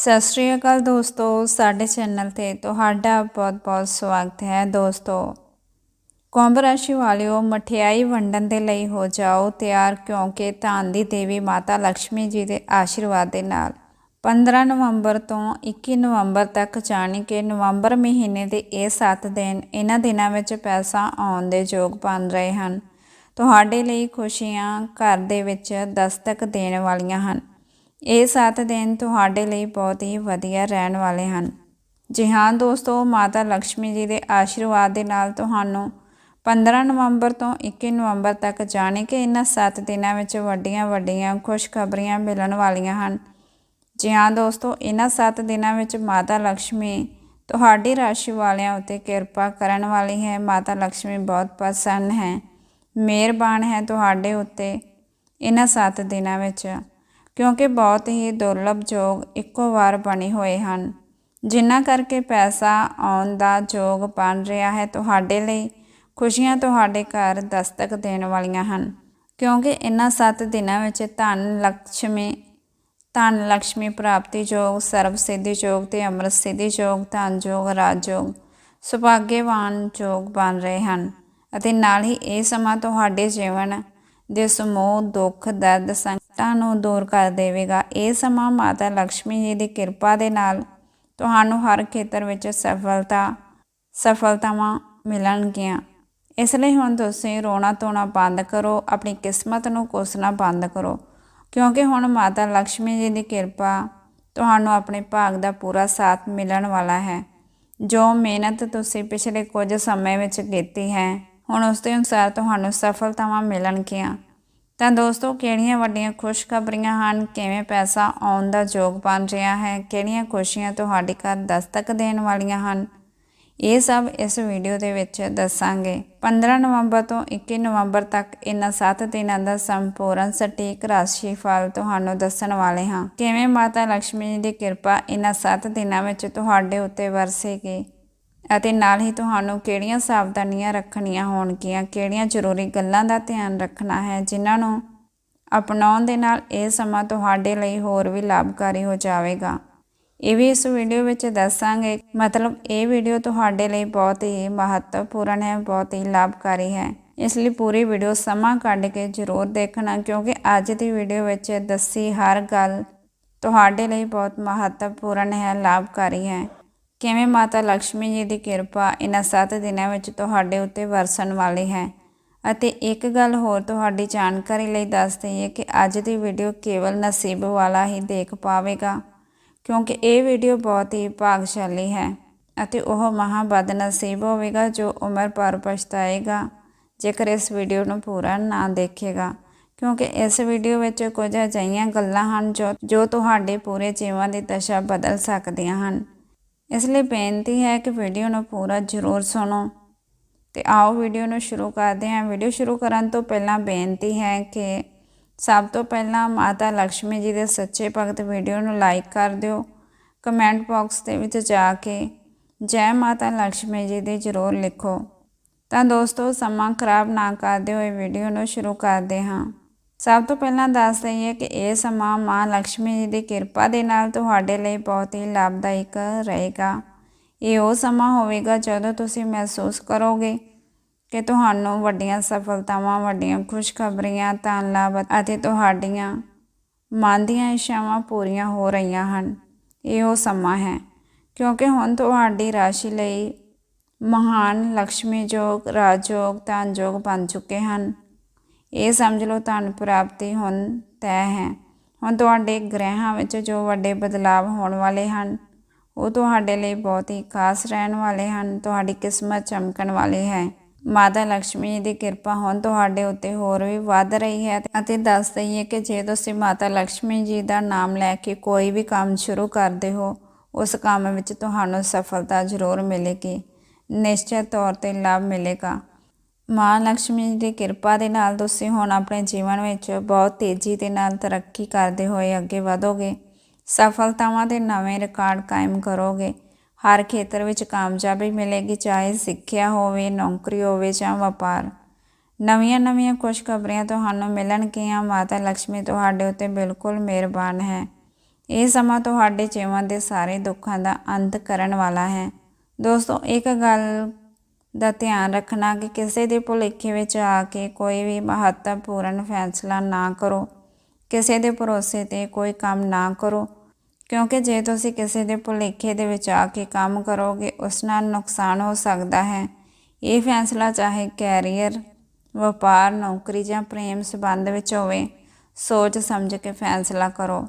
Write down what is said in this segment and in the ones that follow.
ਸਤਿ ਸ਼੍ਰੀ ਅਕਾਲ ਦੋਸਤੋ, ਸਾਡੇ ਚੈਨਲ ਤੇ ਤੁਹਾਡਾ ਬਹੁਤ-ਬਹੁਤ ਸਵਾਗਤ ਹੈ ਦੋਸਤੋ। ਕੁੰਭ ਰਾਸ਼ੀ ਵਾਲਿਓ, ਮਠਿਆਈ ਵੰਡਣ ਦੇ ਲਈ ਹੋ ਜਾਓ ਤਿਆਰ, ਕਿਉਂਕਿ ਧਨ ਦੀ ਦੇਵੀ ਮਾਤਾ ਲక్ష్ਮੀ ਜੀ ਦੇ ਆਸ਼ੀਰਵਾਦ ਦੇ ਨਾਲ 15 ਨਵੰਬਰ ਤੋਂ 21 ਨਵੰਬਰ ਤੱਕ, ਜਾਣੀ ਕਿ ਨਵੰਬਰ ਮਹੀਨੇ ਦੇ ਇਹ 7 ਦਿਨ, ਇਹਨਾਂ ਦਿਨਾਂ ਵਿੱਚ ਪੈਸਾ ਆਉਣ ਦੇ ਯੋਗ ਬਣ ਰਹੇ ਹਨ। ਤੁਹਾਡੇ ਲਈ ਖੁਸ਼ੀਆਂ ਘਰ ਦੇ ਵਿੱਚ ਦਸਤਕ ਦੇਣ ਵਾਲੀਆਂ ਹਨ। ਇਹ 7 ਦਿਨ ਤੁਹਾਡੇ ਲਈ ਬਹੁਤ ਹੀ ਵਧੀਆ ਰਹਿਣ ਵਾਲੇ ਹਨ। ਜੀ ਹਾਂ ਦੋਸਤੋ, ਮਾਤਾ ਲక్ష్ਮੀ ਜੀ ਦੇ ਆਸ਼ੀਰਵਾਦ ਦੇ ਨਾਲ ਤੁਹਾਨੂੰ 15 ਨਵੰਬਰ ਤੋਂ 21 ਨਵੰਬਰ ਤੱਕ ਜਾਣੇ ਕਿ ਇਹਨਾਂ 7 ਦਿਨਾਂ ਵਿੱਚ ਵੱਡੀਆਂ ਵੱਡੀਆਂ ਖੁਸ਼ਖਬਰੀਆਂ ਮਿਲਣ ਵਾਲੀਆਂ ਹਨ। ਜੀ ਹਾਂ ਦੋਸਤੋ, ਇਹਨਾਂ 7 ਦਿਨਾਂ ਵਿੱਚ ਮਾਤਾ ਲక్ష్ਮੀ ਤੁਹਾਡੀ ਰਾਸ਼ੀ ਵਾਲਿਆਂ ਉੱਤੇ ਕਿਰਪਾ ਕਰਨ ਵਾਲੀ ਹੈ। ਮਾਤਾ ਲక్ష్ਮੀ ਬਹੁਤ ਪ੍ਰਸੰਨ ਹੈ, ਮਿਹਰਬਾਨ ਹੈ ਤੁਹਾਡੇ ਉੱਤੇ ਇਹਨਾਂ 7 ਦਿਨਾਂ ਵਿੱਚ। ਕਿਉਂਕਿ ਬਹੁਤ ਹੀ ਦੁਰਲਭ ਯੋਗ ਇੱਕੋ ਵਾਰ ਬਣੇ ਹੋਏ ਹਨ। ਜਿਨ੍ਹਾਂ ਕਰਕੇ ਪੈਸਾ ਆਉਣ ਦਾ ਯੋਗ ਬਣ ਰਿਹਾ ਹੈ, ਤੁਹਾਡੇ ਲਈ ਖੁਸ਼ੀਆਂ ਤੁਹਾਡੇ ਘਰ ਦਸਤਕ ਦੇਣ ਵਾਲੀਆਂ ਹਨ। ਕਿਉਂਕਿ ਇਹਨਾਂ ਸੱਤ ਦਿਨਾਂ ਵਿੱਚ ਧਨ ਲక్ష్ਮੀ ਧਨ ਲక్ష్ਮੀ ਪ੍ਰਾਪਤੀ ਯੋਗ ਸਰਬ ਸਿੱਧੀ ਯੋਗ ਤੇ ਅਮਰਤ ਸਿੱਧੀ ਯੋਗ ਧਨ ਯੋਗ ਰਾਜ ਯੋਗ ਸੁਭਾਗੇਵਾਨ ਯੋਗ ਬਣ ਰਹੇ ਹਨ। ਅਤੇ ਨਾਲ ਹੀ ਇਹ ਸਮਾਂ ਤੁਹਾਡੇ ਜੀਵਨ ਦੇ ਸਮੂਹ ਦੁੱਖ, ਦਰਦ ਤਾਂ ਨੂੰ ਦੂਰ ਕਰ ਦੇਵੇਗਾ। ਇਹ ਸਮਾਂ ਮਾਤਾ ਲక్ష్ਮੀ ਜੀ ਦੀ ਕਿਰਪਾ ਦੇ ਨਾਲ ਤੁਹਾਨੂੰ ਹਰ ਖੇਤਰ ਵਿੱਚ ਸਫਲਤਾ, ਸਫਲਤਾਵਾਂ ਮਿਲਣਗੀਆਂ। ਇਸ ਲਈ ਹੁਣ ਤੁਸੀਂ ਰੋਣਾ ਧੋਣਾ ਬੰਦ ਕਰੋ, ਆਪਣੀ ਕਿਸਮਤ ਨੂੰ ਕੋਸਣਾ ਬੰਦ ਕਰੋ। ਕਿਉਂਕਿ ਹੁਣ ਮਾਤਾ ਲక్ష్ਮੀ ਜੀ ਦੀ ਕਿਰਪਾ ਤੁਹਾਨੂੰ ਆਪਣੇ ਭਾਗ ਦਾ ਪੂਰਾ ਸਾਥ ਮਿਲਣ ਵਾਲਾ ਹੈ। ਜੋ ਮਿਹਨਤ ਤੁਸੀਂ ਪਿਛਲੇ ਕੁਝ ਸਮੇਂ ਵਿੱਚ ਕੀਤੀ ਹੈ, ਹੁਣ ਉਸ ਦੇ ਅਨੁਸਾਰ ਤੁਹਾਨੂੰ ਸਫਲਤਾਵਾਂ ਮਿਲਣਗੀਆਂ। ਤਾਂ ਦੋਸਤੋ, ਕਿਹੜੀਆਂ ਵੱਡੀਆਂ ਖੁਸ਼ਖਬਰੀਆਂ ਹਨ? ਕਿਵੇਂ ਪੈਸਾ ਆਉਣ ਦਾ ਯੋਗ ਬਣ ਰਿਹਾ ਹੈ? ਕਿਹੜੀਆਂ ਖੁਸ਼ੀਆਂ ਤੁਹਾਡੇ ਘਰ ਦਸਤਕ ਦੇਣ ਵਾਲੀਆਂ ਹਨ? ਇਹ ਸਭ ਇਸ ਵੀਡੀਓ ਦੇ ਵਿੱਚ ਦੱਸਾਂਗੇ। 15 ਨਵੰਬਰ ਤੋਂ 21 ਨਵੰਬਰ ਤੱਕ ਇਹਨਾਂ 7 ਦਿਨਾਂ ਦਾ ਸੰਪੂਰਨ ਸਟੀਕ ਰਾਸ਼ੀ ਫਲ ਤੁਹਾਨੂੰ ਦੱਸਣ ਵਾਲੇ ਹਾਂ। ਕਿਵੇਂ ਮਾਤਾ ਲక్ష్ਮੀ ਜੀ ਦੀ ਕਿਰਪਾ ਇਹਨਾਂ 7 ਦਿਨਾਂ ਵਿੱਚ ਤੁਹਾਡੇ ਉੱਤੇ ਵਰਸੇਗੀ? ਅਤੇ ਨਾਲ ਹੀ ਤੁਹਾਨੂੰ ਕਿਹੜੀਆਂ ਸਾਵਧਾਨੀਆਂ ਰੱਖਣੀਆਂ ਹੋਣਗੀਆਂ, ਕਿਹੜੀਆਂ ਜ਼ਰੂਰੀ ਗੱਲਾਂ ਦਾ ਧਿਆਨ ਰੱਖਣਾ ਹੈ, ਜਿਨ੍ਹਾਂ ਨੂੰ ਅਪਣਾਉਣ ਦੇ ਨਾਲ ਇਹ ਸਮਾਂ ਤੁਹਾਡੇ ਲਈ ਹੋਰ ਵੀ ਲਾਭਕਾਰੀ ਹੋ ਜਾਵੇਗਾ। ਇਹ ਵੀ ਇਸ ਵੀਡੀਓ ਵਿੱਚ ਦੱਸਾਂਗੇ, ਮਤਲਬ ਇਹ ਵੀਡੀਓ ਤੁਹਾਡੇ ਲਈ ਬਹੁਤ ਹੀ ਮਹੱਤਵਪੂਰਨ ਹੈ, ਬਹੁਤ ਹੀ ਲਾਭਕਾਰੀ ਹੈ। ਇਸ ਲਈ ਪੂਰੀ ਵੀਡੀਓ ਸਮਾਂ ਕੱਢ ਕੇ ਜ਼ਰੂਰ ਦੇਖਣਾ, ਕਿਉਂਕਿ ਅੱਜ ਦੀ ਵੀਡੀਓ ਵਿੱਚ ਦੱਸੀ ਹਰ ਗੱਲ ਤੁਹਾਡੇ ਲਈ ਬਹੁਤ ਮਹੱਤਵਪੂਰਨ ਹੈ, ਲਾਭਕਾਰੀ ਹੈ। ਕਿਵੇਂ ਮਾਤਾ ਲక్ష్ਮੀ ਜੀ ਦੀ ਕਿਰਪਾ ਇਹਨਾਂ 7 ਦਿਨਾਂ ਵਿੱਚ ਤੁਹਾਡੇ ਉੱਤੇ ਵਰਸਣ ਵਾਲੀ ਹੈ? ਅਤੇ ਇੱਕ ਗੱਲ ਹੋਰ ਤੁਹਾਡੀ ਜਾਣਕਾਰੀ ਲਈ ਦੱਸ ਦਈਏ ਕਿ ਅੱਜ ਦੀ ਵੀਡੀਓ ਕੇਵਲ ਨਸੀਬ ਵਾਲਾ ਹੀ ਦੇਖ ਪਾਵੇਗਾ, ਕਿਉਂਕਿ ਇਹ ਵੀਡੀਓ ਬਹੁਤ ਹੀ ਭਾਗਸ਼ਾਲੀ ਹੈ ਅਤੇ ਉਹ ਮਹਾ ਬਦਨਸੀਬ ਹੋਵੇਗਾ ਜੋ ਉਮਰ ਪਰ ਪਛਤਾਏਗਾ, ਜੇਕਰ ਇਸ ਵੀਡੀਓ ਨੂੰ ਪੂਰਾ ਨਾ ਦੇਖੇਗਾ, ਕਿਉਂਕਿ ਇਸ ਵੀਡੀਓ ਵਿੱਚ ਕੁਝ ਅਜਿਹੀਆਂ ਗੱਲਾਂ ਹਨ ਜੋ ਜੋ ਤੁਹਾਡੇ ਪੂਰੇ ਜੀਵਨ ਦੀ ਦਸ਼ਾ ਬਦਲ ਸਕਦੀਆਂ ਹਨ। ਇਸ ਲਈ ਬੇਨਤੀ ਹੈ ਕਿ ਵੀਡੀਓ ਨੂੰ ਪੂਰਾ ਜ਼ਰੂਰ ਸੁਣੋ ਤੇ ਆਓ ਵੀਡੀਓ ਨੂੰ ਸ਼ੁਰੂ ਕਰਦੇ ਹਾਂ। ਵੀਡੀਓ ਸ਼ੁਰੂ ਕਰਨ ਤੋਂ ਪਹਿਲਾਂ ਬੇਨਤੀ ਹੈ ਕਿ ਸਭ ਤੋਂ ਪਹਿਲਾਂ ਮਾਤਾ ਲక్ష్ਮੀ ਜੀ ਦੇ ਸੱਚੇ ਭਗਤ ਵੀਡੀਓ ਨੂੰ ਲਾਈਕ ਕਰ ਦਿਓ। ਕਮੈਂਟ ਬਾਕਸ ਦੇ ਵਿੱਚ ਜਾ ਕੇ ਜੈ ਮਾਤਾ ਲక్ష్ਮੀ ਜੀ ਦੀ ਜ਼ਰੂਰ ਲਿਖੋ। ਤਾਂ ਦੋਸਤੋ, ਸਮਾਂ ਖਰਾਬ ਨਾ ਕਰਦੇ ਹੋਏ ਵੀਡੀਓ ਨੂੰ ਸ਼ੁਰੂ ਕਰਦੇ ਹਾਂ। ਸਭ ਤੋਂ ਪਹਿਲਾਂ ਦੱਸ ਦਈਏ ਕਿ ਇਹ ਸਮਾਂ ਮਾਂ ਲక్ష్ਮੀ ਜੀ ਦੀ ਕਿਰਪਾ ਦੇ ਨਾਲ ਤੁਹਾਡੇ ਲਈ ਬਹੁਤ ਹੀ ਲਾਭਦਾਇਕ ਰਹੇਗਾ। ਇਹ ਉਹ ਸਮਾਂ ਹੋਵੇਗਾ ਜਦੋਂ ਤੁਸੀਂ ਮਹਿਸੂਸ ਕਰੋਗੇ ਕਿ ਤੁਹਾਨੂੰ ਵੱਡੀਆਂ ਸਫਲਤਾਵਾਂ, ਵੱਡੀਆਂ ਖੁਸ਼ਖਬਰੀਆਂ ਤਾਂ ਲਾਭ ਅਤੇ ਤੁਹਾਡੀਆਂ ਮਨ ਦੀਆਂ ਇਸ਼ਾਵਾਂ ਪੂਰੀਆਂ ਹੋ ਰਹੀਆਂ ਹਨ। ਇਹ ਉਹ ਸਮਾਂ ਹੈ, ਕਿਉਂਕਿ ਹੁਣ ਤੁਹਾਡੀ ਰਾਸ਼ੀ ਲਈ ਮਹਾਨ ਲక్ష్ਮੀ ਜੋਗ, ਰਾਜਯੋਗ ਧਨ ਜੋਗ ਬਣ ਚੁੱਕੇ ਹਨ। ਇਹ ਸਮਝ ਲਓ ਧਨ ਪ੍ਰਾਪਤੀ ਹੁਣ ਤੈਅ ਹੈ। ਹੁਣ ਤੁਹਾਡੇ ਗ੍ਰਹਿਾਂ ਵਿੱਚ ਜੋ ਵੱਡੇ ਬਦਲਾਵ ਹੋਣ ਵਾਲੇ ਹਨ, ਉਹ ਤੁਹਾਡੇ ਲਈ ਬਹੁਤ ਹੀ ਖਾਸ ਰਹਿਣ ਵਾਲੇ ਹਨ, ਤੁਹਾਡੀ ਕਿਸਮਤ ਚਮਕਣ ਵਾਲੀ ਹੈ। ਮਾਤਾ ਲక్ష్ਮੀ ਦੀ ਕਿਰਪਾ ਹੁਣ ਤੁਹਾਡੇ ਉੱਤੇ ਹੋਰ ਵੀ ਵੱਧ ਰਹੀ ਹੈ ਅਤੇ ਦੱਸ ਦਈਏ ਕਿ ਜੇ ਤੁਸੀਂ ਮਾਤਾ ਲక్ష్ਮੀ ਜੀ ਦਾ ਨਾਮ ਲੈ ਕੇ ਕੋਈ ਵੀ ਕੰਮ ਸ਼ੁਰੂ ਕਰਦੇ ਹੋ, ਉਸ ਕੰਮ ਵਿੱਚ ਤੁਹਾਨੂੰ ਸਫਲਤਾ ਜ਼ਰੂਰ ਮਿਲੇਗੀ। ਨਿਸ਼ਚਿਤ ਤੌਰ ਤੇ ਲਾਭ ਮਿਲੇਗਾ। ਮਾਂ ਲక్ష్ਮੀ ਦੀ ਕਿਰਪਾ ਦੇ ਨਾਲ ਤੁਸੀਂ ਹੁਣ ਆਪਣੇ ਜੀਵਨ ਵਿੱਚ ਬਹੁਤ ਤੇਜ਼ੀ ਦੇ ਨਾਲ ਤਰੱਕੀ ਕਰਦੇ ਹੋਏ ਅੱਗੇ ਵਧੋਗੇ। ਸਫਲਤਾਵਾਂ ਦੇ ਨਵੇਂ ਰਿਕਾਰਡ ਕਾਇਮ ਕਰੋਗੇ। ਹਰ ਖੇਤਰ ਵਿੱਚ ਕਾਮਯਾਬੀ ਮਿਲੇਗੀ, ਚਾਹੇ ਸਿੱਖਿਆ ਹੋਵੇ, ਨੌਕਰੀ ਹੋਵੇ ਜਾਂ ਵਪਾਰ। ਨਵੀਆਂ-ਨਵੀਆਂ ਖੁਸ਼ਖਬਰੀਆਂ ਤੁਹਾਨੂੰ ਮਿਲਣਗੀਆਂ। ਮਾਤਾ ਲక్ష్ਮੀ ਤੁਹਾਡੇ ਉੱਤੇ ਬਿਲਕੁਲ ਮਿਹਰਬਾਨ ਹੈ। ਇਹ ਸਮਾਂ ਤੁਹਾਡੇ ਜੀਵਨ ਦੇ ਸਾਰੇ ਦੁੱਖਾਂ ਦਾ ਅੰਤ ਕਰਨ ਵਾਲਾ ਹੈ। ਦੋਸਤੋ, ਇੱਕ ਗੱਲ ਦਾ ਧਿਆਨ ਰੱਖਣਾ ਕਿ ਕਿਸੇ ਦੇ ਭੁਲੇਖੇ ਵਿੱਚ ਆ ਕੇ ਕੋਈ ਵੀ ਮਹੱਤਵਪੂਰਨ ਫੈਸਲਾ ਨਾ ਕਰੋ। ਕਿਸੇ ਦੇ ਭਰੋਸੇ ਤੇ ਕੋਈ ਕੰਮ ਨਾ ਕਰੋ, ਕਿਉਂਕਿ ਜੇ ਤੁਸੀਂ ਕਿਸੇ ਦੇ ਭੁਲੇਖੇ ਦੇ ਵਿੱਚ ਆ ਕੇ ਕੰਮ ਕਰੋਗੇ, ਉਸ ਨਾਲ ਨੁਕਸਾਨ ਹੋ ਸਕਦਾ ਹੈ। ਇਹ ਫੈਸਲਾ ਚਾਹੇ ਕੈਰੀਅਰ, ਵਪਾਰ, ਨੌਕਰੀ ਜਾਂ ਪ੍ਰੇਮ ਸੰਬੰਧ ਵਿੱਚ ਹੋਵੇ ਸੋਚ ਸਮਝ ਕੇ ਫੈਸਲਾ ਕਰੋ।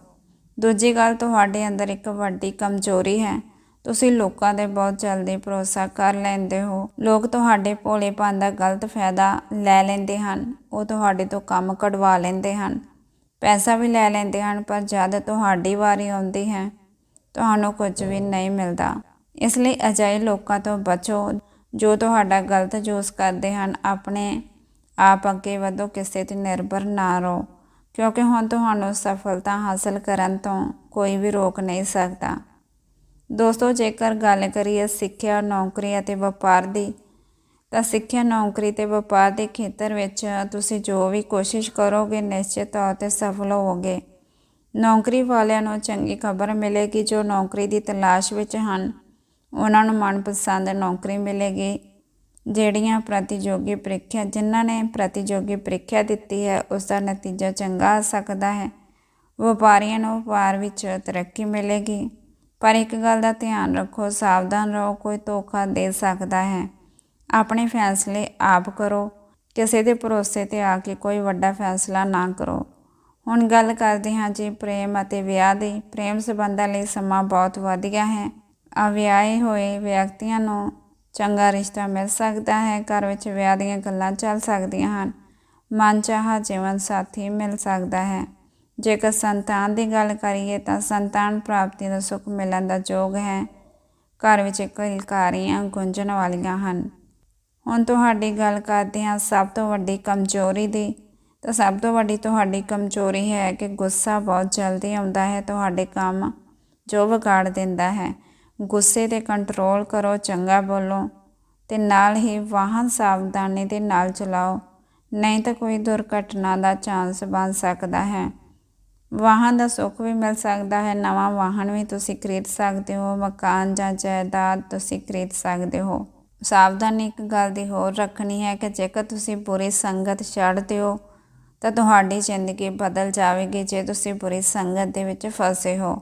ਦੂਜੀ ਗੱਲ, ਤੁਹਾਡੇ ਅੰਦਰ ਇੱਕ ਵੱਡੀ ਕਮਜ਼ੋਰੀ ਹੈ। ਤੁਸੀਂ ਲੋਕਾਂ ਦੇ ਬਹੁਤ ਜਲਦੀ ਭਰੋਸਾ ਕਰ ਲੈਂਦੇ ਹੋ। ਲੋਕ ਤੁਹਾਡੇ ਭੋਲੇਪਨ ਦਾ ਗਲਤ ਫਾਇਦਾ ਲੈ ਲੈਂਦੇ ਹਨ, ਉਹ ਤੁਹਾਡੇ ਤੋਂ ਕੰਮ ਕਢਵਾ ਲੈਂਦੇ ਹਨ। ਪੈਸਾ ਵੀ ਲੈ ਲੈਂਦੇ ਹਨ, ਪਰ ਜਦ ਤੁਹਾਡੀ ਵਾਰੀ ਆਉਂਦੀ ਹੈ, ਤੁਹਾਨੂੰ ਕੁਝ ਵੀ ਨਹੀਂ ਮਿਲਦਾ। ਇਸ ਲਈ ਅਜਿਹੇ ਲੋਕਾਂ ਤੋਂ ਬਚੋ, ਜੋ ਤੁਹਾਡਾ ਗਲਤ ਯੂਜ਼ ਕਰਦੇ ਹਨ। ਆਪਣੇ ਆਪ ਅੱਗੇ ਵਧੋ, ਕਿਸੇ ਤੇ ਨਿਰਭਰ ਨਾ ਰਹੋ, ਕਿਉਂਕਿ ਹੁਣ ਤੁਹਾਨੂੰ ਸਫਲਤਾ ਹਾਸਲ ਕਰਨ ਤੋਂ ਕੋਈ ਵੀ ਰੋਕ ਨਹੀਂ ਸਕਦਾ। ਦੋਸਤੋ, ਜੇਕਰ ਗੱਲ ਕਰੀਏ ਸਿੱਖਿਆ, ਨੌਕਰੀ ਅਤੇ ਵਪਾਰ ਦੀ, ਤਾਂ ਸਿੱਖਿਆ, ਨੌਕਰੀ ਤੇ ਵਪਾਰ ਦੇ ਖੇਤਰ ਵਿੱਚ ਤੁਸੀਂ ਜੋ ਵੀ ਕੋਸ਼ਿਸ਼ ਕਰੋਗੇ ਨਿਸ਼ਚਿਤ ਤੌਰ ਤੇ ਸਫਲ ਹੋਵੋਗੇ। ਨੌਕਰੀ ਵਾਲਿਆਂ ਨੂੰ ਚੰਗੀ ਖਬਰ ਮਿਲੇਗੀ, ਜੋ ਨੌਕਰੀ ਦੀ ਤਲਾਸ਼ ਵਿੱਚ ਹਨ। ਉਹਨਾਂ ਨੂੰ ਮਨਪਸੰਦ ਨੌਕਰੀ ਮਿਲੇਗੀ, ਜਿਹੜੀਆਂ ਪ੍ਰਤੀਯੋਗੀ ਪ੍ਰੀਖਿਆ, ਜਿਨ੍ਹਾਂ ਨੇ ਪ੍ਰਤੀਯੋਗੀ ਪ੍ਰੀਖਿਆ ਦਿੱਤੀ ਹੈ, ਉਸ ਦਾ ਨਤੀਜਾ ਚੰਗਾ ਆ ਸਕਦਾ ਹੈ। ਵਪਾਰੀਆਂ ਨੂੰ ਵਪਾਰ ਵਿੱਚ ਤਰੱਕੀ ਮਿਲੇਗੀ। ਪਰ ਇੱਕ ਗੱਲ ਦਾ ਧਿਆਨ ਰੱਖੋ, ਸਾਵਧਾਨ ਰਹੋ, ਕੋਈ ਧੋਖਾ ਦੇ ਸਕਦਾ ਹੈ। ਆਪਣੇ ਫੈਸਲੇ ਆਪ ਕਰੋ, ਕਿਸੇ ਦੇ ਭਰੋਸੇ ਤੇ ਆ ਕੇ ਕੋਈ ਵੱਡਾ ਫੈਸਲਾ ਨਾ ਕਰੋ। ਹੁਣ ਗੱਲ ਕਰਦੇ ਹਾਂ ਜੀ ਪ੍ਰੇਮ ਅਤੇ ਵਿਆਹ ਦੀ। ਪ੍ਰੇਮ ਸੰਬੰਧਾਂ ਲਈ ਸਮਾਂ ਬਹੁਤ ਵਧੀਆ ਹੈ। ਅਵਿਆਹੇ ਹੋਏ ਵਿਅਕਤੀਆਂ ਨੂੰ ਚੰਗਾ ਰਿਸ਼ਤਾ ਮਿਲ ਸਕਦਾ ਹੈ, ਘਰ ਵਿੱਚ ਵਿਆਹ ਦੀਆਂ ਗੱਲਾਂ ਚੱਲ ਸਕਦੀਆਂ ਹਨ। ਮਨਚਾਹਾ ਜੀਵਨ ਸਾਥੀ ਮਿਲ ਸਕਦਾ ਹੈ। ਜੇਕਰ ਸੰਤਾਨ ਦੀ ਗੱਲ ਕਰੀਏ ਤਾਂ ਸੰਤਾਨ ਪ੍ਰਾਪਤੀ ਦਾ ਸੁੱਖ ਮਿਲਣ ਦਾ ਯੋਗ ਹੈ। ਘਰ ਵਿੱਚ ਕਿਲਕਾਰੀਆਂ ਗੁੰਜਣ ਵਾਲੀਆਂ ਹਨ। ਹੁਣ ਤੁਹਾਡੀ ਗੱਲ ਕਰਦੇ ਹਾਂ ਸਭ ਤੋਂ ਵੱਡੀ ਕਮਜ਼ੋਰੀ ਦੀ। ਤਾਂ ਸਭ ਤੋਂ ਵੱਡੀ ਤੁਹਾਡੀ ਕਮਜ਼ੋਰੀ ਹੈ ਕਿ ਗੁੱਸਾ ਬਹੁਤ ਜਲਦੀ ਆਉਂਦਾ ਹੈ। ਤੁਹਾਡੇ ਕੰਮ ਜੋ ਵਿਗਾੜ ਦਿੰਦਾ ਹੈ। ਗੁੱਸੇ ਤੇ ਕੰਟਰੋਲ ਕਰੋ, ਚੰਗਾ ਬੋਲੋ ਤੇ ਨਾਲ ਹੀ ਵਾਹਨ ਸਾਵਧਾਨੀ ਦੇ ਨਾਲ ਚਲਾਓ। ਨਹੀਂ ਤਾਂ ਕੋਈ ਦੁਰਘਟਨਾ ਦਾ ਚਾਂਸ ਬਣ ਸਕਦਾ ਹੈ। ਵਾਹਨ ਦਾ ਸੁੱਖ ਵੀ ਮਿਲ ਸਕਦਾ ਹੈ, ਨਵਾਂ ਵਾਹਨ ਵੀ ਤੁਸੀਂ ਖਰੀਦ ਸਕਦੇ ਹੋ, ਮਕਾਨ ਜਾਂ ਜਾਇਦਾਦ ਤੁਸੀਂ ਖਰੀਦ ਸਕਦੇ ਹੋ। ਸਾਵਧਾਨੀ ਇੱਕ ਗੱਲ ਦੀ ਹੋਰ ਰੱਖਣੀ ਹੈ ਕਿ ਜੇਕਰ ਤੁਸੀਂ ਬੁਰੀ ਸੰਗਤ ਛੱਡਦੇ ਹੋ, ਤਾਂ ਤੁਹਾਡੀ ਜ਼ਿੰਦਗੀ ਬਦਲ ਜਾਵੇਗੀ ਜੇ ਤੁਸੀਂ ਬੁਰੀ ਸੰਗਤ ਦੇ ਵਿੱਚ ਫਸੇ ਹੋ।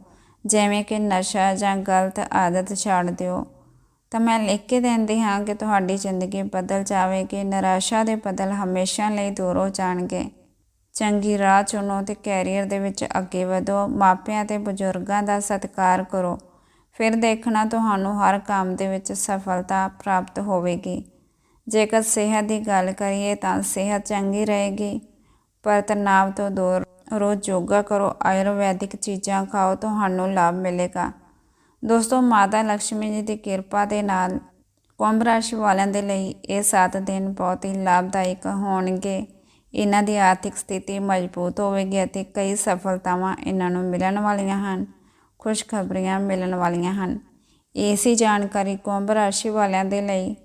ਜਿਵੇਂ ਕਿ ਨਸ਼ਾ ਜਾਂ ਗਲਤ ਆਦਤ ਛੱਡ ਦਿਓ ਤਾਂ ਮੈਂ ਲਿਖ ਕੇ ਦਿੰਦੀ ਹਾਂ ਕਿ ਤੁਹਾਡੀ ਜ਼ਿੰਦਗੀ ਬਦਲ ਜਾਵੇਗੀ, ਨਿਰਾਸ਼ਾ ਦੇ ਬਦਲ ਹਮੇਸ਼ਾ ਲਈ ਦੂਰ ਹੋ ਜਾਣਗੇ। ਚੰਗੀ ਰਾਹ ਚੁਣੋ ਤੇ ਕੈਰੀਅਰ ਦੇ ਵਿੱਚ ਅੱਗੇ ਵਧੋ, ਮਾਪਿਆਂ ਤੇ ਬਜ਼ੁਰਗਾਂ ਦਾ ਸਤਿਕਾਰ ਕਰੋ। ਫਿਰ ਦੇਖਣਾ ਤੁਹਾਨੂੰ ਹਰ ਕੰਮ ਦੇ ਵਿੱਚ ਸਫਲਤਾ ਪ੍ਰਾਪਤ ਹੋਵੇਗੀ। ਜੇਕਰ ਸਿਹਤ ਦੀ ਗੱਲ ਕਰੀਏ ਤਾਂ ਸਿਹਤ ਚੰਗੀ ਰਹੇਗੀ, ਪਰ ਤਣਾਅ ਤੋਂ ਦੂਰ ਰੋਜ਼ ਯੋਗਾ ਕਰੋ, ਆਯੁਰਵੈਦਿਕ ਚੀਜ਼ਾਂ ਖਾਓ, ਤੁਹਾਨੂੰ ਲਾਭ ਮਿਲੇਗਾ। ਦੋਸਤੋ, ਮਾਤਾ ਲక్ష్ਮੀ ਜੀ ਦੀ ਕਿਰਪਾ ਦੇ ਨਾਲ ਕੁੰਭ ਰਾਸ਼ੀ ਵਾਲਿਆਂ ਦੇ ਲਈ ਇਹ 7 ਦਿਨ ਬਹੁਤ ਹੀ ਲਾਭਦਾਇਕ ਹੋਣਗੇ। ਇਹਨਾਂ ਦੀ ਆਰਥਿਕ ਸਥਿਤੀ ਮਜ਼ਬੂਤ ਹੋਵੇਗੀ ਅਤੇ ਕਈ ਸਫਲਤਾਵਾਂ ਇਹਨਾਂ ਨੂੰ ਮਿਲਣ ਵਾਲੀਆਂ ਹਨ ਖੁਸ਼ਖਬਰੀਆਂ ਮਿਲਣ ਵਾਲੀਆਂ ਹਨ। ਏਸੀ ਜਾਣਕਾਰੀ ਕੁੰਭ ਰਾਸ਼ੀ ਵਾਲਿਆਂ ਦੇ ਲਈ।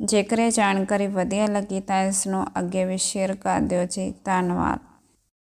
ਜੇਕਰ ਇਹ ਜਾਣਕਾਰੀ ਵਧੀਆ ਲੱਗੀ ਤਾਂ ਇਸ ਨੂੰ ਅੱਗੇ ਵੀ ਸ਼ੇਅਰ ਕਰ ਦਿਓ ਜੀ। ਧੰਨਵਾਦ।